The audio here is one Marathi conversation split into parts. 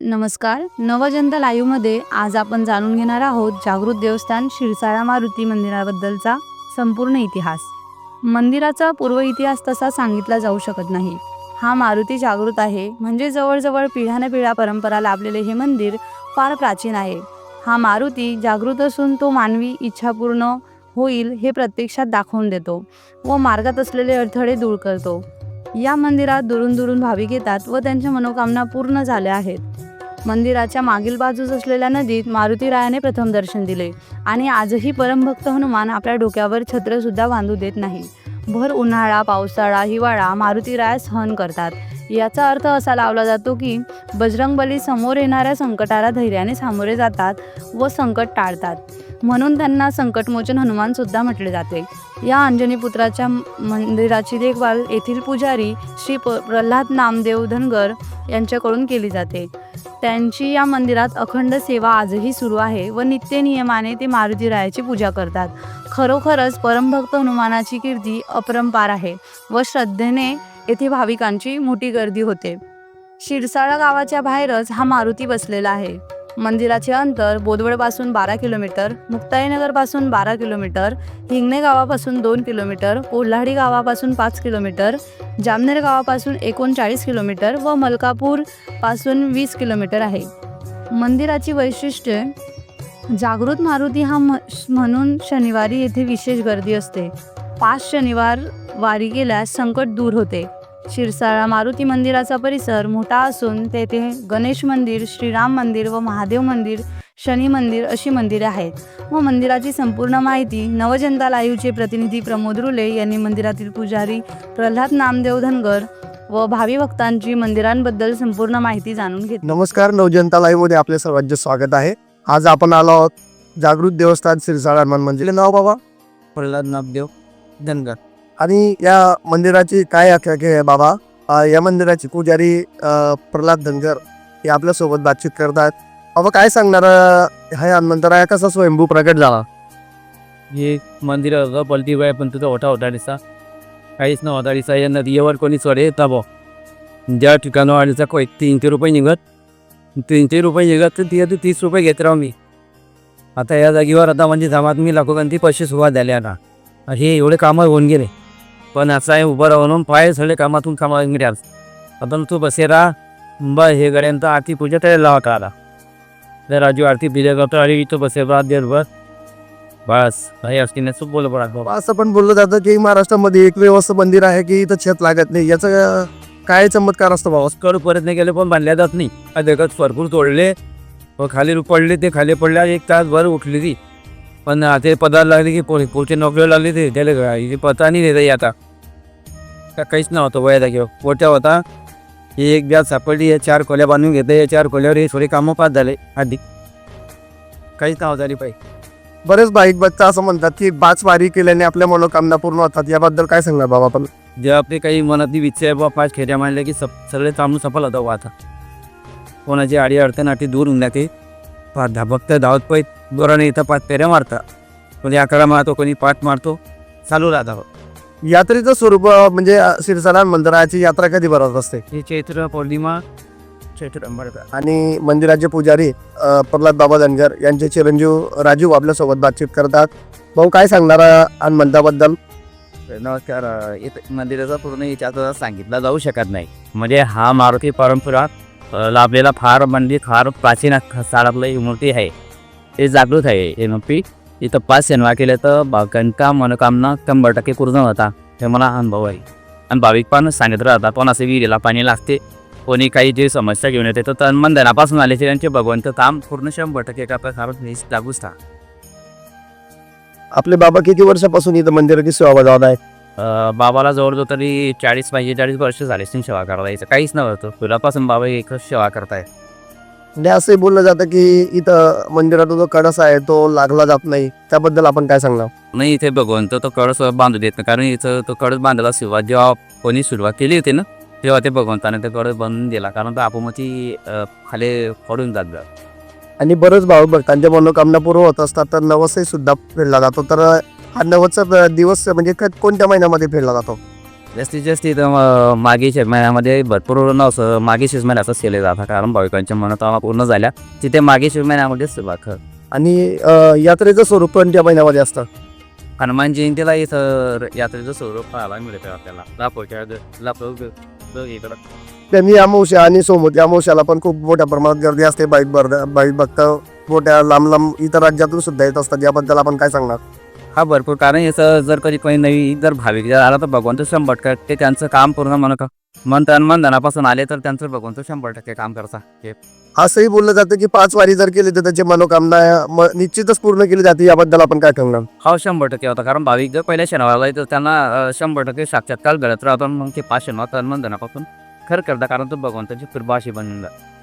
नमस्कार. नवजंत लाईव्हमध्ये आज आपण जाणून घेणार आहोत जागृत देवस्थान शिरसाळा मारुती मंदिराबद्दलचा संपूर्ण इतिहास. मंदिराचा पूर्व इतिहास तसा सांगितला जाऊ शकत नाही. हा मारुती जागृत आहे. म्हणजे जवळजवळ पिढ्यानपिढ्या परंपरा लाभलेले हे मंदिर फार प्राचीन आहे. हा मारुती जागृत असून तो मानवी इच्छा पूर्ण होईल हे प्रत्यक्षात दाखवून देतो व मार्गात असलेले अडथळे दूर करतो. या मंदिरात दुरून दुरून भाविक येतात व त्यांच्या मनोकामना पूर्ण झाल्या आहेत. मंदिराच्या मागील बाजूस असलेल्या नदीत मारुतीरायाने प्रथम दर्शन दिले. आणि आजही परमभक्त हनुमान आपल्या डोक्यावर छत्रसुद्धा बांधू देत नाही. भर उन्हाळा पावसाळा हिवाळा मारुतीराया सहन करतात. याचा अर्थ असा लावला जातो की बजरंगबली समोर येणाऱ्या संकटाला धैर्याने सामोरे जातात व संकट टाळतात. म्हणून त्यांना संकटमोचन हनुमान सुद्धा म्हटले जाते. या अंजनीपुत्राच्या मंदिराची देखभाल येथील पुजारी श्री प प्रल्हाद नामदेव धनगर यांच्याकडून केली जाते. त्यांची या मंदिरात अखंड सेवा आजही सुरू आहे व नित्य नियमाने ते मारुतीरायाची पूजा करतात. खरोखरच परमभक्त हनुमानाची कीर्ती अपरंपार आहे व श्रद्धेने येथे भाविकांची मोठी गर्दी होते. शिरसाळा गावाच्या बाहेरच हा मारुती बसलेला आहे. मंदिराचे अंतर बोदवडपासून बारा किलोमीटर मुक्ताईनगरपासून बारा किलोमीटर हिंगणे गावापासून दोन किलोमीटर कोल्हाडी गावापासून पाच किलोमीटर जामनेर गावापासून एकोणचाळीस किलोमीटर व मलकापूरपासून वीस किलोमीटर आहे. मंदिराची वैशिष्ट्ये जागृत मारुती हा म म्हणून शनिवारी येथे विशेष गर्दी असते. पाच शनिवार वारी गेल्यास संकट दूर होते. शिरसाळा मारुती मंदिराचा परिसर मोठा असून तेथे गणेश मंदिर श्रीराम मंदिर व महादेव मंदिर शनी मंदिर अशी मंदिरे आहेत. व मंदिराची संपूर्ण माहिती नवजनता लाईव्हचे प्रतिनिधी प्रमोद रुले यांनी मंदिरातील पुजारी प्रल्हाद नामदेव धनगर व भावी भक्तांची मंदिरांबद्दल संपूर्ण माहिती जाणून घेतली नमस्कार नवजनता लाईव्हमध्ये आपले सर्वांचे स्वागत आहे. आज आपण आलो आहोत जागृत देवस्थान सिरसाळ हनुमान मंदिर. नाव बाबा? प्रल्हाद नामदेव धनगर. आणि या मंदिराची काय आख्यायिका आहे बाबा? या मंदिराची पुजारी अं, प्रल्हाद धनगर हे आपल्यासोबत बातचीत करतात. बाबा काय सांगणार अं, हा हनुमंतराया कसा स्वयंभू प्रकट झाला? हे मंदिर होतं पलटी बाय पण तुझा होता होता दिसा काहीच नव्हता दिसा या नदीवर कोणी चढे येता बो ज्या ठिकाणं को कोय तीनशे रुपये निघत तीनशे रुपये निघत तर ती तीस रुपये घेत राहू मी आता या जागेवर आता म्हणजे जमात मी लाखोकांती कारण ती पैसे सुरुवात झाले आता हे एवढे कामं होऊन गेले. पण असं आहे उभं राहून पाय सगळे कामातून कामा मिळाल आता तू बसे राहा बा हे गड्यांत आरती पूजा त्याला लावा आला त्या राजू आरती पूजा करतो आणि इथं बसे रात दिवसभर. बस काही असतील खूप बोल बाबा, असं पण बोललं जातं की महाराष्ट्रामध्ये एक व्यवस्था मंदिर आहे की इथं छत लागत नाही. याचं काय चमत्कार असतो बाबा करू प्रयत्न केले पण बांधल्या जात नाही देखत भरपूर तोडले व खाली पडले ते खाली पडल्या एक तास भर उठली ती. पण ते पदार्थ लागले की पो पुढचे नोकरी लागली ते. त्याला काय, इथे पता नाही देता आता. का काहीच नव्हतं वया जागेवर पोट्या होता. ही एक ब्याज सापडली या चार खोल्या बांधून घेते या चार खोल्यावर हे थोडे कामं पास झाले आधी. काहीच नव्हतं झाली पाहिजे बरेच भाविक भक्त असं म्हणतात की बाच वारी केल्याने आपल्या मनोकामना पूर्ण होतात. याबद्दल काय सांगणार बाबा आपण? जे आपले काही मनातली विचार आहे बा पाच खेड्या मांडल्या की सप सगळे तांबून सफल होतं बा आता. कोणाची आडी अडचण अटी दूर होऊन जाते. पाच दहा भक्त धावत पैत दोराने इथं पाच फेऱ्या मारतात कोणी अकरा मारतो कोणी पाच मारतो चालू राहतं यात्रेचं स्वरूप म्हणजे शिरसाळा मंदिराची यात्रा कधी भरत असते? ही चैत्र पौर्णिमा. चैत्र अंबरकर आणि मंदिराचे पुजारी प्रल्हाद बाबा धनगर यांचे चिरंजीव राजू आपल्यासोबत बातचीत करतात. भाऊ काय सांगणार हनुमंताबद्दल नमस्कार. मंदिराचा पूर्ण इतिहास सांगितला जाऊ शकत नाही. म्हणजे हा मारुती परंपरा लाभलेला फार म्हणजे फार प्राचीन काळातलं ही मूर्ती आहे. ते जागृत आहे. हे पी इथं पाच सेवा केल्या तर बागांका मनोकामना शंभर टक्के पूर्ण होता. हे मला अनुभव आहे. आणि भाविक पण सांगितलं राहतात पण असे विहिरीला पाणी लागते? कोणी काही जे समस्या घेऊन येते तर तन मन धनापासून आले त्यांचे भगवंत काम पूर्ण शंभर टक्के एका प्रकारात लागूच था आपले बाबा किती वर्षापासून इथं मंदिराची सेवा बजावत आहेत? बाबाला जवळजवळ तरी चाळीस पंचेचाळीस वर्ष झाले असतील सेवा करायचं काहीच नव्हतं. तुलापासून बाबा एकच सेवा करताय. म्हणजे असंही बोललं जातं की इथं मंदिराचा जो कळस आहे तो लागला जात नाही. त्याबद्दल आपण काय सांगणार? नाही इथे भगवंत तो कळस बांधू देत नाही. कारण इथं तो कळस बांधायला सुरुवात जेव्हा कोणी सुरुवात केली होती ना तेव्हा ते भगवंताने ते कळस बांधून दिला. कारण तो आपोमती खाली पडून जात जा आणि बरेच भाविक भक्तांच्या मनोकामना पूर्ण होत असतात तर नवसही सुद्धा फेडला जातो. तर हा दिवस म्हणजे क- कोणत्या महिन्यामध्ये फेडला जातो? जास्तीत जास्त इथं अं, महिन्यामध्ये भरपूर न असं मागे महिन्याचा सेल जातात. कारण भाविकांच्या मनोकामना पूर्ण झाल्या. तिथे मागे महिन्यामध्येच सुरुवात आणि अ, यात्रेचं स्वरूप कोणत्या महिन्यामध्ये असतं? हनुमान जयंतीला इथं यात्रेचं स्वरूप पाहायला मिळतं आपल्याला. लापोच्या लापो त्यांनी अमावस्या आणि सोमवती अमावस्याला पण खूप मोठ्या प्रमाणात गर्दी असते. बाईक भर बाईक भक्त मोठ्या लांब लांब इतर राज्यातून सुद्धा येत असतात. याबद्दल आपण काय सांगणार? हा भरपूर कारण याचं जर कधी कोणी नवी जर भाविक जर आला तर भगवंत शंभर टक्के त्यांचं काम पूर्ण म्हणत मन तन मन धनापासून आले तर त्यांचं भगवंत शंभर टक्के काम करता हे असंही बोललं जातं की पाच वारी जर केली तर त्याची मनोकामना म- निश्चितच पूर्ण केली जाते. याबद्दल आपण काय सांगणार हा शंभर टक्के होता. कारण भाविक जर पहिल्या शनिवारला येतो त्यांना अं, शंभर टक्के साक्षात्कार घडत राहतो. आणि मग ते पाच शनिवार तन मन धनापासून खरं करता कारण तो भगवंताची कृपा अशी बनून जाते.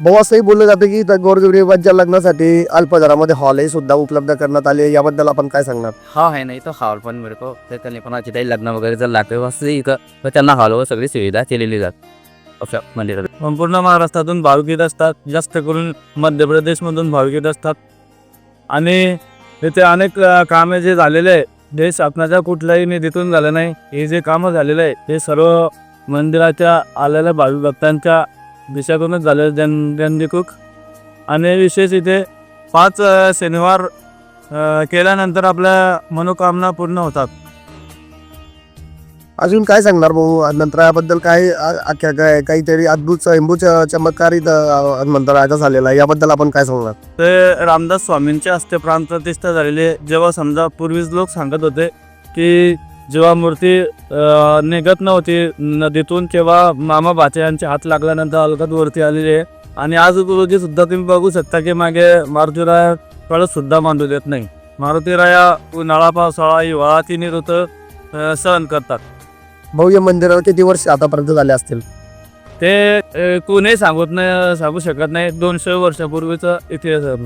भाऊ असंही बोललं जातं की इथं गोरगरिबांच्या लग्नासाठी अल्प दरामध्ये हॉलही सुद्धा उपलब्ध करण्यात आले याबद्दल आपण काय सांगणार? हा आहे नाही तर हॉल पण मिळतो. ते त्यांनी पण जिथे लग्न वगैरे जर लागते इथं तर त्यांना हॉलवर सगळी सुविधा केलेली जाते. अशा मंदिरात. संपूर्ण महाराष्ट्रातून भाविक येत असतात जास्त करून मध्य प्रदेशमधून भाविक येत असतात. आणि इथे अनेक कामे जे झालेले आहे जे शासनाच्या कुठल्याही निधीतून झालं नाही. हे जे कामं झालेलं आहे ते सर्व मंदिराच्या आलेल्या भाविक भक्तांच्या दिशातूनच झालेलं जन जनदिकूक आणि विशेष इथे पाच शनिवार केल्यानंतर आपल्या मनोकामना पूर्ण होतात. अजून काय सांगणार भाऊ? नंतर याबद्दल काय आख्या काय काहीतरी अद्भुत स्वयंभू च- चमत्कार इथं मंत्राचा झालेला आहे. याबद्दल आपण काय सांगणार? ते रामदास स्वामींच्या हस्ते प्राणप्रतिष्ठा झालेली आहे. जेव्हा समजा पूर्वीच लोक सांगत होते की जेव्हा मूर्ती निघत नव्हती नदीतून तेव्हा मामा भाचे यांचे हात लागल्यानंतर अलगद वरती आलेली. आहे आणि आज रोजी सुद्धा तुम्ही बघू शकता की मागे मारुतीराया कळत सुद्धा मांडू देत नाही. मारुतीराया उन्हाळा पावसाळा हिवाळा तिन्ही ऋतू सहन करतात. भाऊ या मंदिराला किती वर्ष आतापर्यंत झाले असतील? ते अं, कोणीही सांगत नाही सांगू शकत नाही. दोनशे वर्षापूर्वीचा इतिहास आहे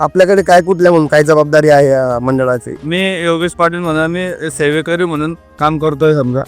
आपल्याकडे काय कुठल्या म्हणून काय जबाबदारी आहे या मंडळाची? मी योगेश पाटील म्हणा मी सेवेकरी म्हणून काम करतोय समजा.